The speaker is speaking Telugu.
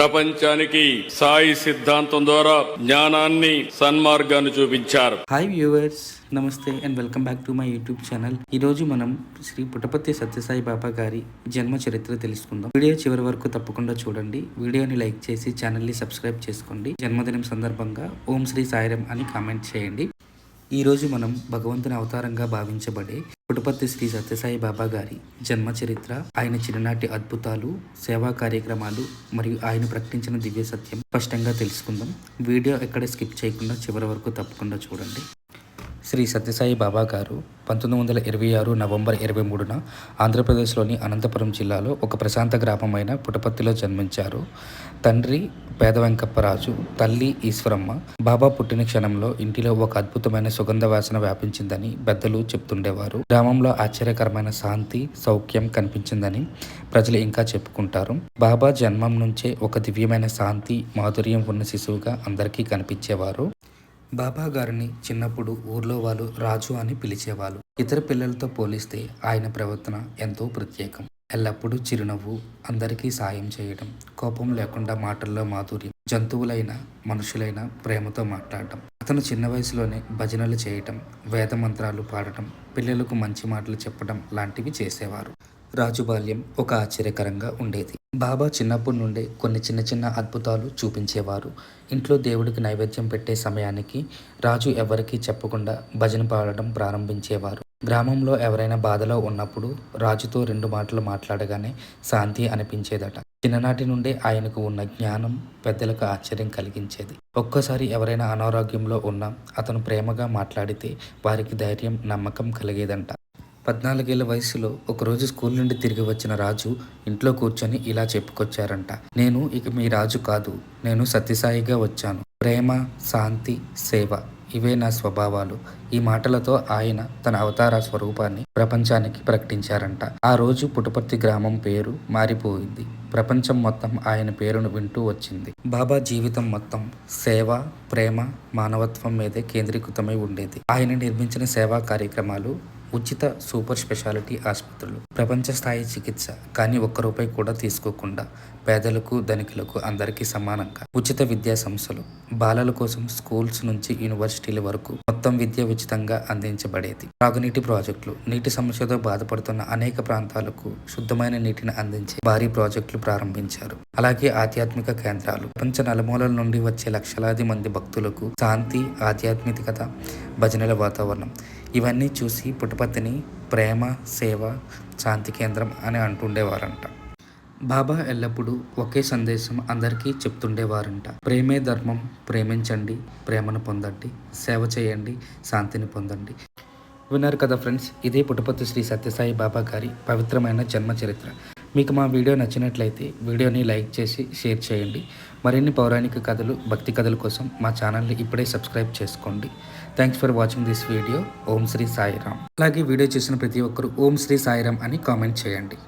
ప్రపంచానికి సాయి సిద్ధాంతం ద్వారా జ్ఞానాన్ని సన్మార్గాన్ని చూపించారు. హాయ్ వ్యూవర్స్ నమస్తే and welcome back to my YouTube channel ఈ రోజు మనం శ్రీ పుట్టపర్తి సత్యసాయి బాబా గారి జన్మ చరిత్ర తెలుసుకుందాం. వీడియో చివరి వరకు తప్పకుండా చూడండి. వీడియోని లైక్ చేసి ఛానల్ని సబ్స్క్రైబ్ చేసుకోండి. జన్మదినం సందర్భంగా ఓం శ్రీ సాయిరం అని కామెంట్ చేయండి. ఈ రోజు మనం భగవంతుని అవతారంగా భావించబడే పుట్టపర్తి శ్రీ సత్యసాయి బాబా గారి జన్మ చరిత్ర ఆయన చిన్ననాటి అద్భుతాలు సేవా కార్యక్రమాలు మరియు ఆయన ప్రకటించిన దివ్య సత్యం స్పష్టంగా తెలుసుకుందాం. వీడియో ఎక్కడ స్కిప్ చేయకుండా చివరి వరకు తప్పకుండా చూడండి. శ్రీ సత్యసాయి బాబా గారు పంతొమ్మిది వందల ఇరవై ఆరు నవంబర్ ఇరవై మూడున ఆంధ్రప్రదేశ్లోని అనంతపురం జిల్లాలో ఒక ప్రశాంత గ్రామమైన పుటపర్తిలో జన్మించారు. తండ్రి పేద వెంకప్పరాజు తల్లి ఈశ్వరమ్మ బాబా పుట్టిన క్షణంలో ఇంటిలో ఒక అద్భుతమైన సుగంధ వాసన వ్యాపించిందని పెద్దలు చెప్తుండేవారు. గ్రామంలో ఆశ్చర్యకరమైన శాంతి సౌఖ్యం కనిపించిందని ప్రజలు ఇంకా చెప్పుకుంటారు. బాబా జన్మం నుంచే ఒక దివ్యమైన శాంతి మాధుర్యం ఉన్న శిశువుగా అందరికీ కనిపించేవారు. బాబా గారిని చిన్నప్పుడు ఊర్లో వాళ్ళు రాజు అని పిలిచేవాళ్ళు. ఇతర పిల్లలతో పోలిస్తే ఆయన ప్రవర్తన ఎంతో ప్రత్యేకం. ఎల్లప్పుడూ చిరునవ్వు అందరికీ సాయం చేయడం కోపం లేకుండా మాటల్లో మాధుర్యం జంతువులైన మనుషులైన ప్రేమతో మాట్లాడటం అతను చిన్న వయసులోనే భజనలు చేయటం వేద మంత్రాలు పాడటం పిల్లలకు మంచి మాటలు చెప్పడం లాంటివి చేసేవారు. రాజు బాల్యం ఒక ఆశ్చర్యకరంగా ఉండేది. బాబా చిన్నప్పటి నుండే కొన్ని చిన్న చిన్న అద్భుతాలు చూపించేవారు. ఇంట్లో దేవుడికి నైవేద్యం పెట్టే సమయానికి రాజు ఎవరికీ చెప్పకుండా భజన పాడడం ప్రారంభించేవారు. గ్రామంలో ఎవరైనా బాధలో ఉన్నప్పుడు రాజుతో రెండు మాటలు మాట్లాడగానే శాంతి అనిపించేదట. చిన్ననాటి నుండే ఆయనకు ఉన్న జ్ఞానం పెద్దలకు ఆశ్చర్యం కలిగించేది. ఒక్కసారి ఎవరైనా అనారోగ్యంలో ఉన్నా అతను ప్రేమగా మాట్లాడితే వారికి ధైర్యం నమ్మకం కలిగేదంట. పద్నాలుగేళ్ళ వయసులో ఒకరోజు స్కూల్ నుండి తిరిగి వచ్చిన రాజు ఇంట్లో కూర్చొని ఇలా చెప్పుకొచ్చారంట. నేను ఇక మీ రాజు కాదు. నేను సత్యసాయిగా వచ్చాను. ప్రేమ శాంతి సేవ ఇవే నా స్వభావాలు. ఈ మాటలతో ఆయన తన అవతార స్వరూపాన్ని ప్రపంచానికి ప్రకటించారంట. ఆ రోజు పుటపర్తి గ్రామం పేరు మారిపోయింది. ప్రపంచం మొత్తం ఆయన పేరును వింటూ వచ్చింది. బాబా జీవితం మొత్తం సేవ ప్రేమ మానవత్వం మీదే కేంద్రీకృతమై ఉండేది. ఆయన నిర్మించిన సేవా కార్యక్రమాలు ఉచిత సూపర్ స్పెషాలిటీ ఆసుపత్రులు ప్రపంచ స్థాయి చికిత్స కానీ ఒక్క రూపాయి కూడా తీసుకోకుండా పేదలకు ధనికులకు అందరికీ సమానంగా ఉచిత విద్యా సంస్థలు బాలల కోసం స్కూల్స్ నుంచి యూనివర్సిటీల వరకు మొత్తం విద్య ఉచితంగా అందించబడేది. త్రాగునీటి ప్రాజెక్టులు నీటి సమస్యతో బాధపడుతున్న అనేక ప్రాంతాలకు శుద్ధమైన నీటిని అందించే భారీ ప్రాజెక్టులు ప్రారంభించారు. అలాగే ఆధ్యాత్మిక కేంద్రాలు. ప్రపంచ నలుమూలల నుండి వచ్చే లక్షలాది మంది భక్తులకు శాంతి ఆధ్యాత్మికత భజనల వాతావరణం. ఇవన్నీ చూసి పుట్టపత్తిని ప్రేమ సేవ శాంతి కేంద్రం అని అంటుండేవారంట. బాబా ఎల్లప్పుడూ ఒకే సందేశం అందరికీ చెప్తుండేవారంట. ప్రేమే ధర్మం ప్రేమించండి ప్రేమను పొందండి సేవ చేయండి శాంతిని పొందండి. విన్నారు కదా ఫ్రెండ్స్ ఇదే పుట్టపత్తి శ్రీ సత్యసాయి బాబా గారి పవిత్రమైన జన్మ చరిత్ర. మీకు మా వీడియో నచ్చినట్లయితే వీడియోని లైక్ చేసి షేర్ చేయండి. మరిన్ని పౌరాణిక కథలు భక్తి కథల కోసం మా ఛానల్ని ఇప్పుడే సబ్స్క్రైబ్ చేసుకోండి. Thanks for watching this video Om Shri Sairam. అలాగే వీడియో చూసిన ప్రతి ఒక్కరు ఓం శ్రీ సాయిరామ్ అని కామెంట్ చేయండి.